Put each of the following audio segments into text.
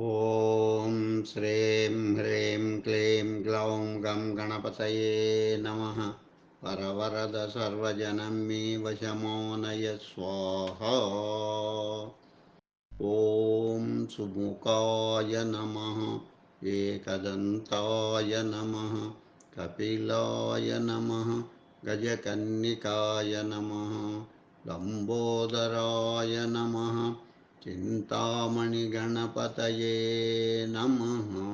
ॐ श्रीं ह्रीं क्लीं ग्लौं गं गणपतये नमः वरवरद सर्वजनं मे वशमो नय स्वाहा ॐ सुमुखाय नमः एकदन्ताय नमः कपिलाय नमः गजकन्निकाय नमः लम्बोदराय नमः चिन्तामणिगणपतये नमः।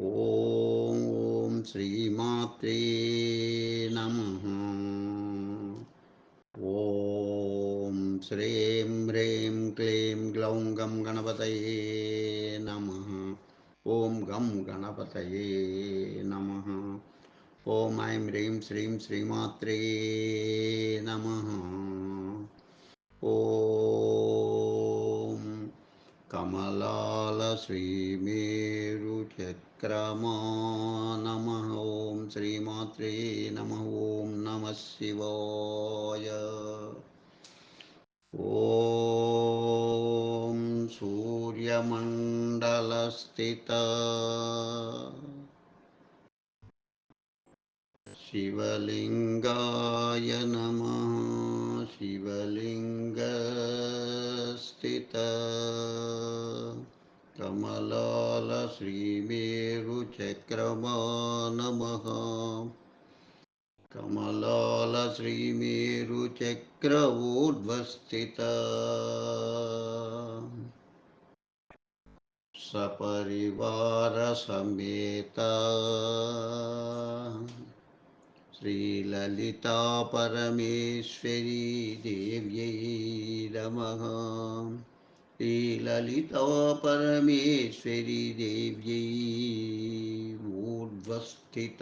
ॐ श्रीमात्रे नमः। ॐ श्रीं ह्रीं क्लीं ग्लौं गं गणपतये नमः। ॐ गं गणपतये नमः। ॐ ऐं ह्रीं श्रीं श्रीमात्रे नमः ॐ कमलाल श्रीमेरुचक्रमा नमः ॐ श्रीमात्रे नमः ॐ नमः शिवाय। ॐ सूर्यमण्डलस्थित। शिवलिङ्गाय नमः शिवलिङ्गस्थित। कमलाल श्रीमेरुचक्रमा नमः कमलाल श्रीमेरुचक्र ऊर्ध्वस्थित सपरिवारसमेत श्रीललिता परमेश्वरी देव्यै नमः। श्रीललिता परमेश्वरी देव्यै ऊर्ध्वस्थित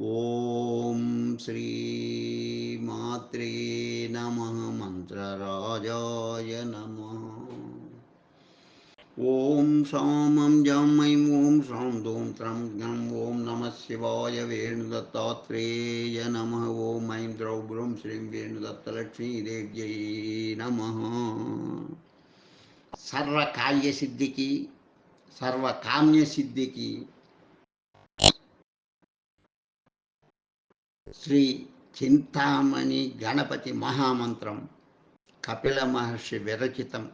ॐ श्रीमात्रे नमः। मन्त्रराजाय नमः। ఓం సామం జామై ఓం శ్రాం ధూం త్రం జ్ఞం ఓం నమ శివాయ వేణుదత్తాత్రేయ నమ ఓం ఐం ద్రౌ బ్రూం శ్రీం వేణుదత్తలక్ష్మీదేవ్యై నమ. సర్వ కార్య సిద్ధికి సర్వ సిద్ధికి శ్రీ చింతామణి గణపతి మహామంత్రం కపిల మహర్షి విరచితం.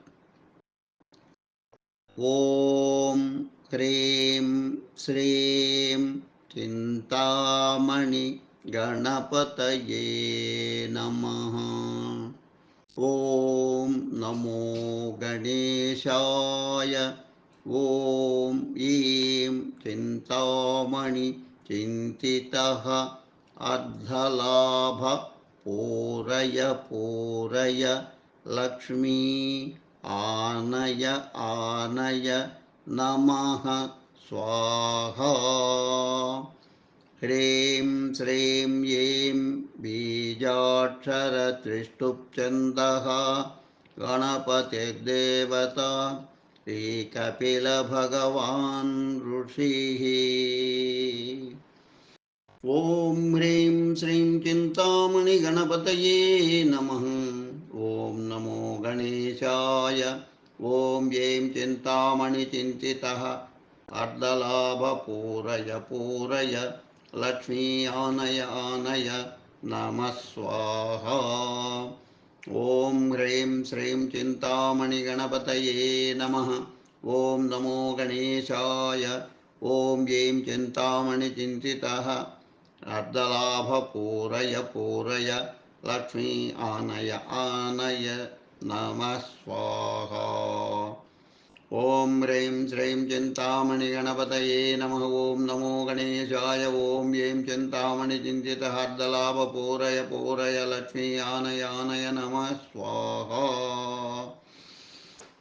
ॐ ह्रीं श्रीं चिन्तामणि गणपतये नमः। ॐ नमो गणेशाय। ॐ ईं चिन्तामणि चिन्तितः। अर्धलाभ पूरय पूरय। लक्ष्मी आनय आनय नमः स्वाहा। ह्रीं श्रीं ह्रीं बीजाक्षरत्रिष्टुप्छन्दः गणपतिर्देवता श्रीकपिलभगवान् ऋषिः। ॐ ह्रीं श्रीं चिन्तामणिगणपतये नमः ॐ नमो गणेशाय ॐ ऐं चिन्तामणिचिन्तितः अर्धलाभपूरय पूरय लक्ष्मी आनय आनय नमः स्वाहा ॐ ह्रीं श्रीं चिन्तामणिगणपतये नमः ॐ नमो गणेशाय ॐ ऐं चिन्तामणिचिन्तितः अर्धलाभपूरय पूरय லக்ஷ்மி ஆனய ஆனய நம ஸ்வாகா. ஓம் ஹ்ரீம் ஸ்ரீம் சிந்தாமணி கணபதயே நம. ஓம் நமோ கணேசாய. ஓம் ஏம் சிந்தாமணி சிந்தித ஹர்தலாப பூரய பூரய லக்ஷ்மி ஆனய ஆனய நம ஸ்வாகா.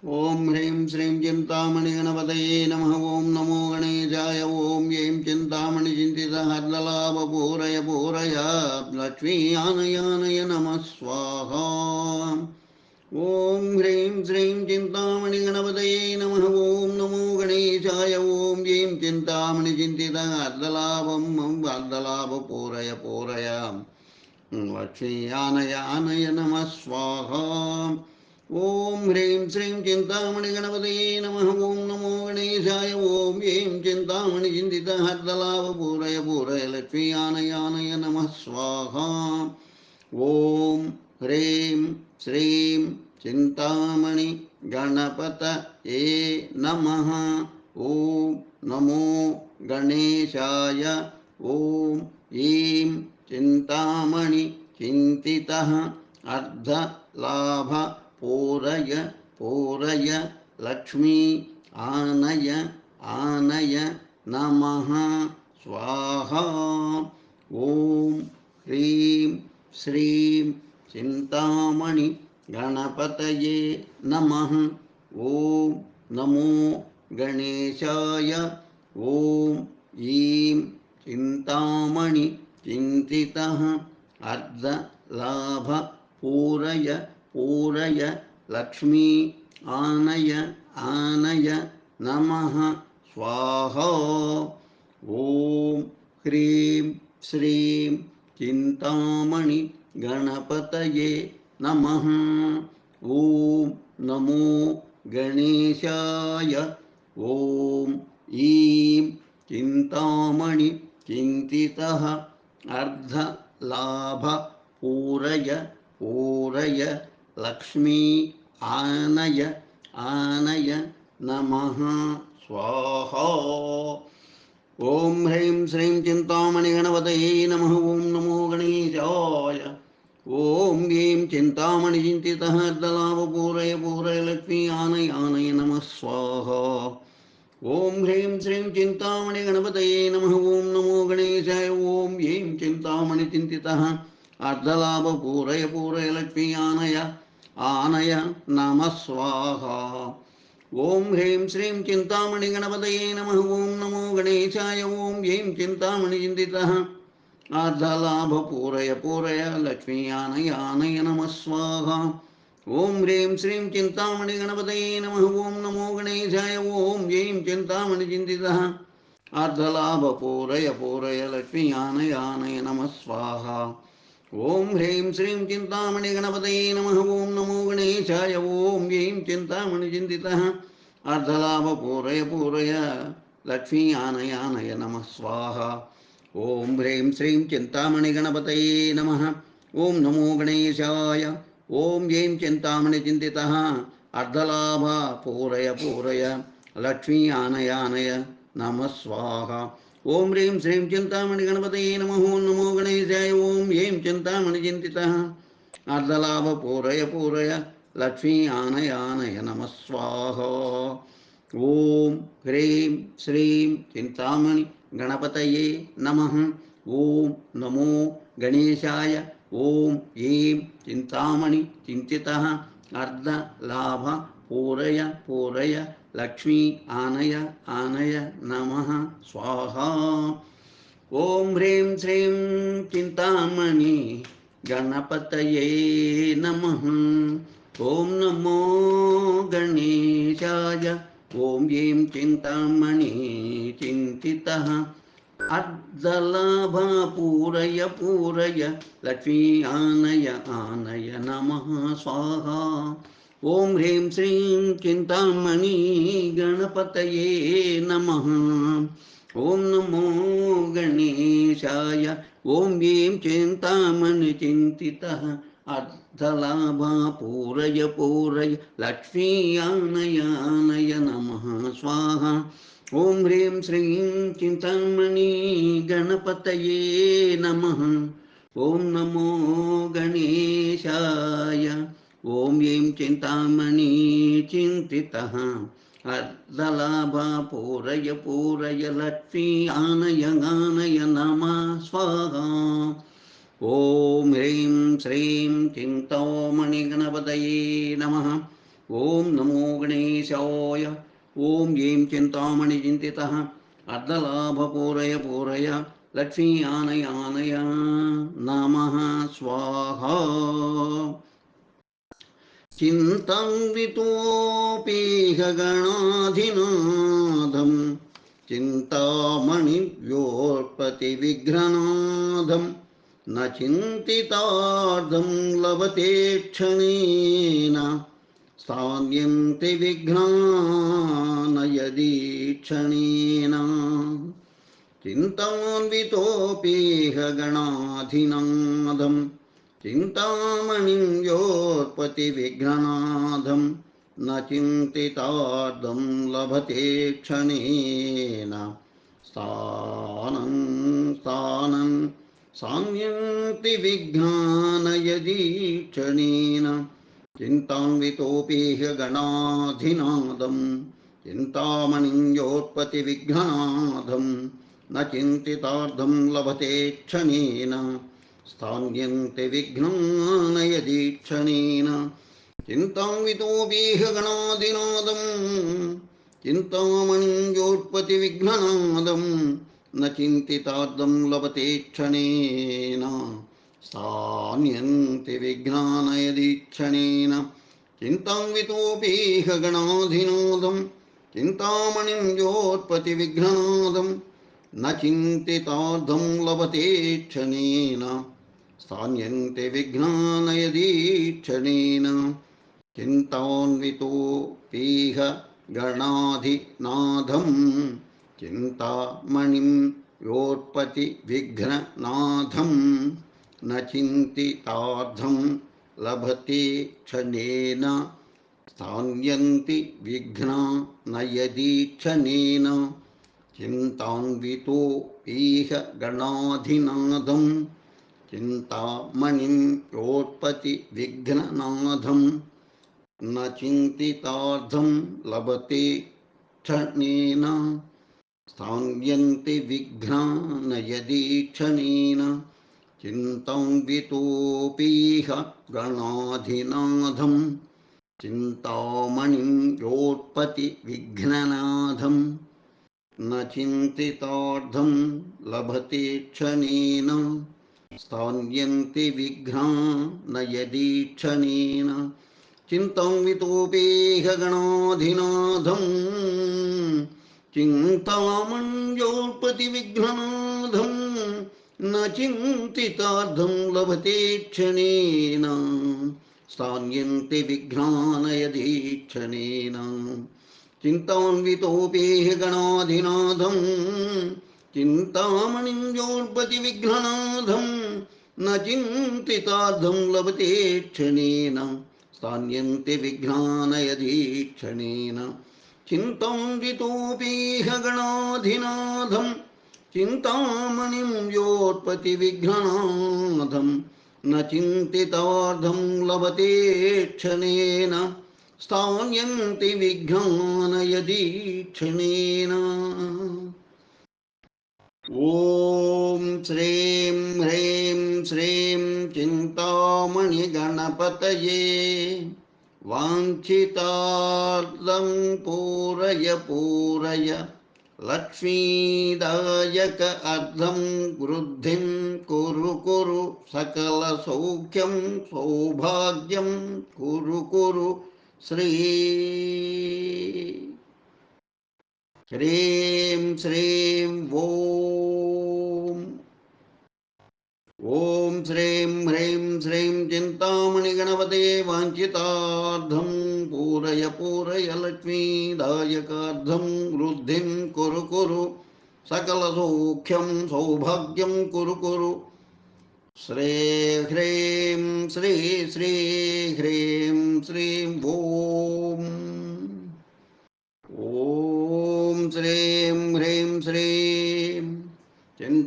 ॐ ह्रीं श्रीं चिन्तामणिगणपतये नमः ॐ नमो गणेशाय ॐ ऐं चिन्तामणिचिन्तितः अर्धलाभपूरय पूरय लक्ष्मी आनयानय नमः स्वाहा ॐ ह्रीं श्रीं चिन्तामणिगणपतये नमः ॐ नमो गणेशाय ॐ ऐं चिन्तामणिचिन्तितः अर्धलाभं अर्धलाभपूरय पूरय लक्ष्मी आनय आनय नमः स्वाहा ஓம் ஹ்ரீம் ஸ்ரீம் சிந்தாமணி கணபதையே நம ஓம் நமோ கணேசாய ஓம் ஏம் சிந்தாமணி சிந்தித ஹர்தலாவ பூரய பூரய லட்சுமி யானயானய நம ஸ்வாகா. ஓம் ஹ்ரீம் ஸ்ரீம் சிந்தாமணி கணபத ஏ நம ஓம் நமோ கணேசாய ஓம் ஈம் சிந்தாமணி சிந்தித அர்த்த லாப पूरय पूरय लक्ष्मी आनय आनय नमः। स्वाहा। ॐ ह्रीं श्रीं चिन्तामणि गणपतये नमः। ॐ नमो गणेशाय। ॐ ईं चिन्तामणि चिन्तितः। अर्धलाभ पूरय पूरय लक्ष्मी आनय आनय नमः। स्वाहा। ॐ ह्रीं श्रीं चिन्तामणि गणपतये नमः। ॐ नमो गणेशाय। ॐ ईं चिन्तामणि चिन्तितः अर्धलाभ पूरय पूरय लक्ष्मी आनय आनय नमः। स्वाहा। ॐ ह्रीं श्रीं चिन्तामणिगणपतये नमः। ॐ नमो गणेशाय। ॐ ऐं चिन्तामणिचिन्तितः अर्धलाभपूरय पूरय लक्ष्मी आनय आनय नमः। स्वाहा। ॐ ह्रीं श्रीं चिन्तामणिगणपतये नमः। ॐ नमो गणेशाय। ॐ ऐं चिन्तामणिचिन्तितः அர்த்தலாப பூரய பூரய லட்சுமி ஆனய ஆனய நமஸ்வாகா ஓம் ஹேம் ஸ்ரீம் சிந்தாமணி கணபதையே நம ஓம் நமோ கணேசாய ஓம் ஹேம் சிந்தாமணி சிந்திதா அர்த்தலாப பூரய பூரய லக்ஷ்மி யானய ஆனய நமஸ்வாகா ஓம் ஹ்ரீம் ஸ்ரீம் சிந்தாமணி கணபதையே நம ஓம் நமோ கணேசாய ஓம் ஹேம் சிந்தாமணி சிந்திதா அர்த்தலாப பூரய பூரய லக்ஷ்மி யானய ஆனய நமஸ்வாகா ஓம் ஹ்ரீம் ஸ்ரீம் சிந்தாமணி கணபதையே நம ஓம் நமோ கணேசாய. ஓம் ஏம் சிந்தாமணி சிந்தித. அர்த்தலாப பூரய பூரய. லக்ஷ்மி ஆனயானய நம. ஸ்வாஹா. ஓம் ஹ்ரீம் ஸ்ரீம் சிந்தாமணி கணபதையே நம ஓம் நமோ கணேசாய. ஓம் ஏம் சிந்தாமணி சிந்தித. அர்த்தலாப பூரய பூரய. லக்ஷ்மி ஆனயானய நம. ஸ்வாஹா. ஓம் ரீம் ஸ்ரீம் சிந்தாமணி கணபதையே நமோ நமோ கணேசாய ஓம் ஏம் சிந்தாமணி சிந்திதா. அர்த்தலாப பூரய பூரய லக்ஷ்மி ஆனய ஆனய நமஸ்வாகோ ஓம் ஹ்ரீம் ஸ்ரீம் சிந்தாமணி கணபதையே நம ஓம் நமோ கணேசாய ஓம் ஏம் சிந்தாமணி சிந்திதா. அர்த்த லாப பூரய பூரய लक्ष्मी आनय आनय नमः। स्वाहा। ॐ ह्रीं श्रीं चिन्तामणि गणपतये नमः। ॐ नमो गणेशाय। ॐ ऐं चिन्तामणि चिन्तितः। अर्धलाभ पूरय पूरय। लक्ष्मी आनय आनय नमः। स्वाहा। ஓம் ஹ்ரீம் ஸ்ரீம் சிந்தாமணி கணபதையே நம ஓம் நமோ கணேஷாய. ஓம் ஏம் சிந்தாமணி சிந்தித அர்த்தலாபா பூரய பூரய. லக்ஷ்மீ யானயானய நம ஸ்வாஹா. ஓம் ஹ்ரீம் ஸ்ரீம் சிந்தாமணி கணபதையே நம ஓம் நமோ கணேஷாய. ॐ ऐं चिन्तामणि चिन्तितः अर्धलाभ पूरय पूरय लक्ष्मी आनय आनय नमः स्वाहा ॐ ह्रीं श्रीं चिन्तामणिगणपतये नमः ॐ नमो गणेशाय ॐ ऐं चिन्तामणिचिन्तितः अर्धलाभपूरय पूरय लक्ष्मी आनय आनय नमः स्वाहा चिन्तान्वितोऽपीह गणाधिनाथं चिन्तामणिव्योत्पत्तिविघ्ननाथं न चिन्तितार्धं लभते क्षणेन स्थान्यन्ति विघ्नान् यदि क्षणेन। चिन्तान्वितोऽपीह गणाधिनादं चिन्तामणिं योत्पतिविघ्ननाथं न चिन्तितार्धं लभते क्षणेन। स्थानं स्थानं साम्यन्ति विघ्नान यदि क्षणेन। चिन्तान्वितोऽपीह गणाधिनादं चिन्तामणिं योत्पतिविघ्नाधं न चिन्तितार्धं लभते क्षणेन स्थान्यन्ते विघ्नान यदि क्षणेन चिन्तान्वितोऽपीह गणाधिनादं चिन्तामणिं योत्पतिविघ्ननादं न चिन्तितार्धं लभते क्षणेन स्थान्यन्ति विघ्नानयदि क्षणेन चिन्तान्वितोऽपीह गणाधिनादं चिन्तामणिं योत्पतिविघ्ननादं न चिन्तितार्धं लभते क्षणेन स्थान्यन्ते विघ्नानयदि क्षणेन चिन्तान्वितोऽपीह गणाधिनाथं चिन्तामणिं योत्पतिविघ्ननाथं न चिन्तितार्थं लभते क्षणेन स्थान्यन्ति विघ्ना न यदि क्षणेन चिन्तान्वितोऽपीह गणाधिनाथं चिन्तामणिं योत्पतिविघ्ननाथं न चिन्तितार्थं लभते क्षणेन स्थान्यन्ति विघ्ना न यदि क्षणेन चिन्तान्वितोऽपीह गणाधिनाथं चिन्तामणिं योत्पतिविघ्ननाथं न चिन्तितार्थं लभते क्षणेन स्थान्यन्ति विघ्ना न यदि क्षणेन चिन्तान्वितोऽपीह गणाधिनाथं चिन्तामण्योत्पतिविघ्ननाथं न चिन्तितार्थं लभते क्षणेन स्थान्यन्ति विघ्नानयदि क्षणेन चिन्तान्वितोऽपीह गणाधिनाथं चिन्तामणिं योत्पतिविघ्ननाथं न चिन्तितार्थं लभते क्षणेन स्थान्यन्ति विघ्नानयदि क्षणेन चिन्तान्वितोऽपीह गणाधिनाथं चिन्तामणिं योत्पतिविघ्ननाथं न चिन्तितार्थं लभते क्षणेन स्थान्यन्ति विघ्नानयदि क्षणेन ॐ श्रीं ह्रीं श्रीं चिन्तामणिगणपतये वाञ्छितार्थं पूरय पूरय लक्ष्मीदायक अर्धं वृद्धिं कुरु कुरु सकलसौख्यं सौभाग्यं कुरु कुरु श्री హ్రీం శ్రీం ఓం ఓం శ్రీం హ్రీం శ్రీం చింతామణి గణపతే వాంఛితార్థం పూరయ పూరయ లక్ష్మీదాయకార్థం వృద్ధిం కురు కురు సకలసౌఖ్యం సౌభాగ్యం కురు కురు శ్రీ హ్రీం శ్రీ శ్రీ హ్రీ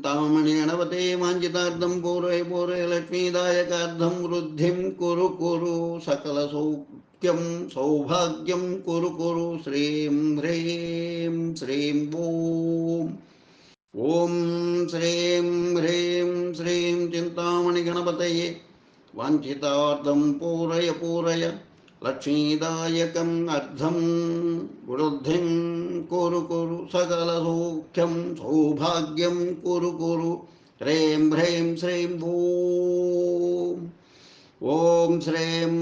चिन्तामणि गणपते वाञ्छितार्थं पूरय पूरय लक्ष्मीदायकार्थं वृद्धिं कुरु कुरु सकलसौख्यं सौभाग्यं कुरु कुरु श्रीं ह्रीं श्रीं ॐ ॐ श्रीं ह्रीं श्रीं चिन्तामणिगणपतये पूरय पूरय। लक्ष्मीदायकम् अर्धं वृद्धिं कुरु कुरु सकलसौख्यं सौभाग्यं कुरु कुरु ह्रीं ह्रीं श्रीं ॐ ॐ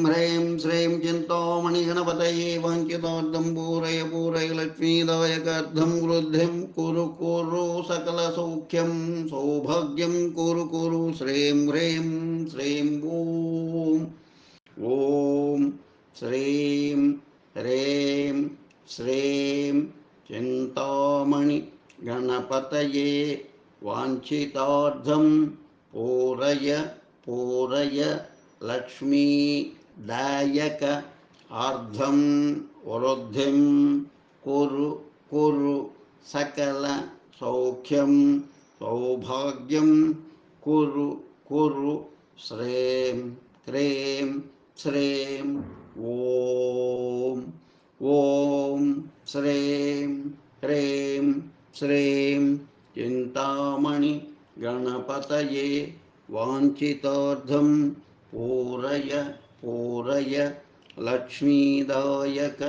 ह्रीं श्रीं चिन्तामणिगणपतये वाञ्छितार्थं पूरय पूरय लक्ष्मीदायकार्थं वृद्धिं कुरु कुरु सकलसौख्यं सौभाग्यं कुरु कुरु श्रीं ह्रीं श्रीं ॐ ॐ श्रीं, ह्रीं, श्रीं चिन्तामणि गणपतये वाञ्छितार्थं पूरय पूरय लक्ष्मीदायक अर्धं वृद्धिं कुरु कुरु सकलसौख्यं सौभाग्यं कुरु कुरु श्रीं, क्रीं, श्रीं ॐ ॐ श्रीं, ह्रीं, श्रीं। चिन्तामणि गणपतये वाञ्छितार्थं पूरय पूरय। लक्ष्मीदायक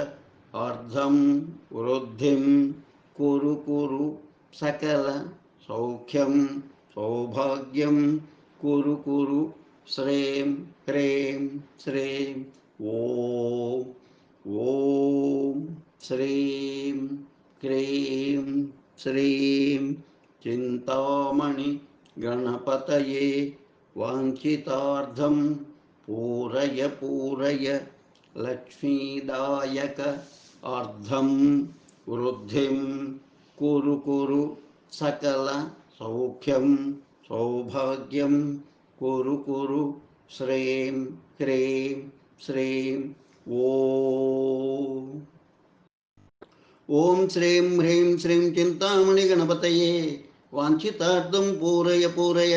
अर्धं वृद्धिं कुरु कुरु सकल सौख्यं, सौभाग्यं कुरु कुरु। श्रीं, ह्रीं, श्रीं। ॐ ॐ श्रीं, क्रीं श्रीं चिन्तामणि गणपतये वाञ्छितार्थं पूरय पूरय लक्ष्मीदायक अर्धं वृद्धिं कुरु कुरु सकल सौख्यं सौभाग्यं कुरु कुरु श्रीं, क्रीं శ్రీం ఓ. ఓం శ్రీం హ్రీం శ్రీం చింతామణి గణపతయే. వాంఛితార్థం పూరయ పూరయ.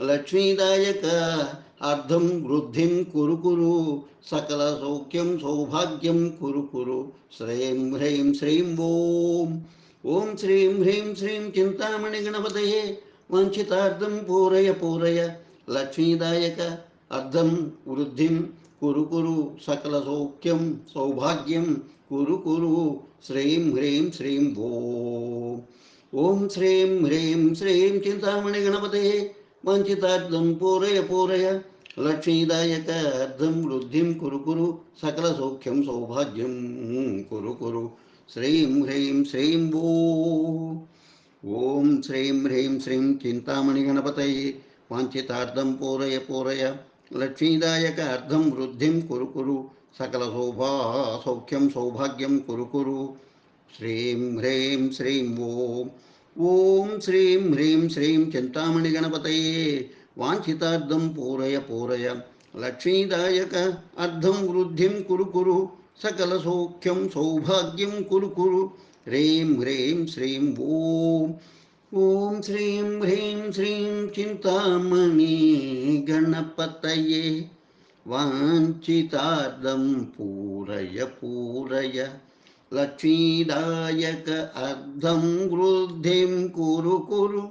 లక్ష్మీదాయక అర్థం వృద్ధిం కురు కురు. సకల సౌఖ్యం సౌభాగ్యం కురు కురు. శ్రీం హ్రీం శ్రీం ఓం. ఓం శ్రీం హ్రీం శ్రీం చింతామణి గణపతయే. వాంఛితార్థం పూరయ పూరయ. లక్ష్మీదాయక అర్థం వృద్ధిం कुरु कुरु सकलसौख्यं सौभाग्यं, कुरु कुरु श्रीं ह्रीं श्रीं ॐ ॐ श्रीं ह्रीं श्रीं चिन्तामणिगणपतये वाञ्छितार्थं पूरय पूरय लक्ष्मीदायक अर्धं वृद्धिं कुरु कुरु सकलसौख्यं सौभाग्यं कुरु कुरु श्रीं ह्रीं श्रीं ॐ ॐ श्रीं ह्रीं श्रीं चिन्तामणिगणपतये वाञ्छितार्थं पूरय पूरय। లక్ష్మీదాయక అర్థం వృద్ధిం కురు కురు సకల శోభా సౌఖ్యం సౌభాగ్యం కురు కురు. శ్రీం హ్రీం శ్రీం ఓం. ఓం శ్రీం హ్రీం శ్రీం చింతామణి గణపతయే. వాంఛితార్థం పూరయ పూరయ. లక్ష్మీదాయక అర్థం వృద్ధిం కురు కురు సకల సౌఖ్యం సౌభాగ్యం కురు కురు. హ్రీం హ్రీం శ్రీం ఓం. ॐ श्रीं ह्रीं श्रीं चिन्तामणि गणपतये वाञ्छितार्थं पूरय पूरय। लक्ष्मीदायक अर्धं वृद्धिं कुरु कुरु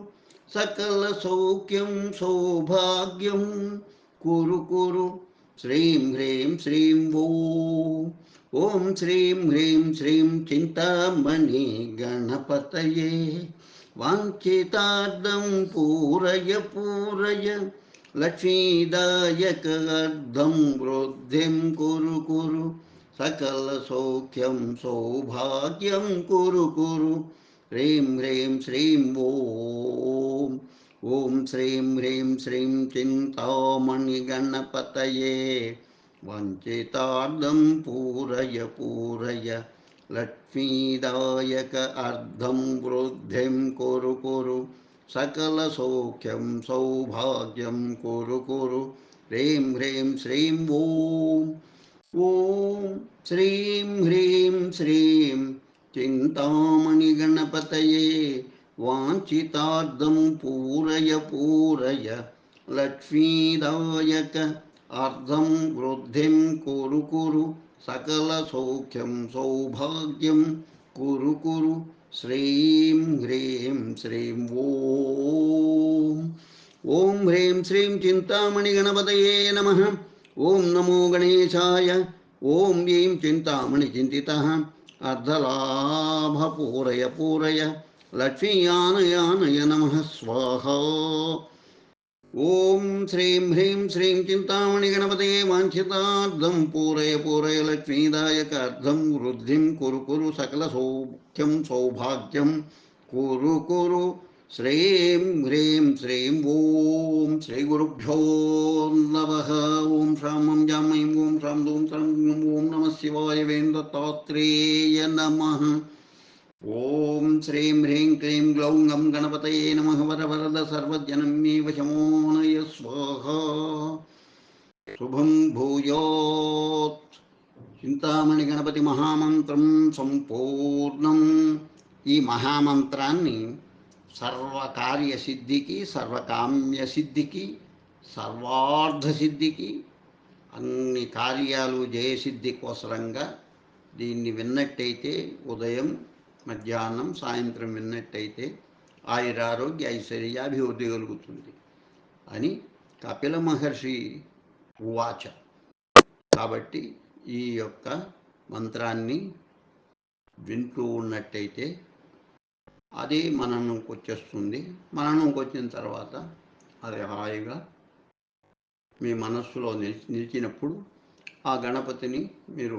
सकलसौख्यं सौभाग्यं कुरु कुरु। श्रीं ह्रीं श्रीं ॐ ॐ श्रीं ह्रीं श्रीं चिन्तामणि गणपतये वाञ्छितार्थं पूरय पूरय। लक्ष्मीदायक अर्धं वृद्धिं कुरु कुरु। सकलसौख्यं सौभाग्यं कुरु कुरु। ह्रीं ह्रीं, श्रीं, ॐ। ॐ श्रीं, ह्रीं, श्रीं चिन्तामणिगणपतये वञ्चितार्थं पूरय पूरय। लक्ष्मीदायक अर्धं वृद्धिं कुरु कुरु सकलसौख्यं सौभाग्यं कुरु कुरु। ह्रीं ह्रीं श्रीं ॐ ॐ श्रीं ह्रीं श्रीं चिन्तामणिगणपतये वाञ्छितार्थं पूरय पूरय। लक्ष्मीदायक अर्धं वृद्धिं कुरु कुरु सकलसौख्यं, सौभाग्यं। कुरु कुरु, श्रीं ह्रीं श्रीं ॐ ॐ ह्रीं श्रीं चिन्तामणिगणपतये नमः। ॐ नमो गणेशाय। ॐ ऐं चिन्तामणिचिन्तितः अर्धलाभपूरय पूरय। लक्ष्मीयानयानय नमः। स्वाहा। ॐ श्रीं ह्रीं श्रीं चिन्तामणिगणपतये वाञ्छितार्धं पूरय पूरय लक्ष्मीदायकार्धं वृद्धिं कुरु कुरु सकलसौख्यं सौभाग्यं कुरु कुरु श्रीं ह्रीं श्रीं ॐ श्रीगुरुभ्यो नमः ॐ श्रामं जामयीं ॐ श्रां दूँ श्रां ॐ नमः शिवाय वेन्दत्तात्रेय नमः ॐ श्रीं ह्रीं क्लीं ग्लौं गं వరద नमः वरवरद सर्वजनमे वशमोनय स्वाहा शुभं भूयोत् చింతామణి మహామంత్రం సంపూర్ణం. ఈ మహామంత్రాన్ని సర్వకార్యసిద్ధికి సర్వకామ్య సిద్ధికి సర్వార్థ సిద్ధికి అన్ని కార్యాలు జయసిద్ధి కోసరంగా దీన్ని విన్నట్టయితే ఉదయం మధ్యాహ్నం సాయంత్రం విన్నట్టయితే ఆయురారోగ్య ఐశ్వర్యాభివృద్ధి కలుగుతుంది అని కపిల మహర్షి ఉవాచ. కాబట్టి ఈ యొక్క మంత్రాన్ని వింటూ ఉన్నట్టయితే అది మననంకి వచ్చేస్తుంది. మననంకి వచ్చిన తర్వాత అది హాయిగా మీ మనస్సులో నిలిచినప్పుడు ఆ గణపతిని మీరు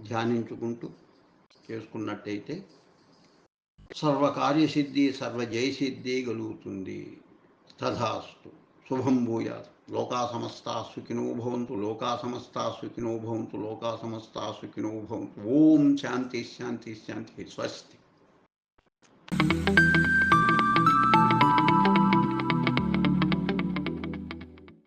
ధ్యానించుకుంటూ చేసుకున్నట్టయితే సర్వకార్యసిద్ధి సర్వజయసిద్ధి కలుగుతుంది తథాస్తు. శుభం భూయాత్. లోకా సమస్తా సుఖినో భవంతు లోకా సమస్తా సుఖినో భవంతు లోకా సమస్తా సుఖినో భవంతు. ఓం శాంతి శాంతి శాంతి. స్వస్తి.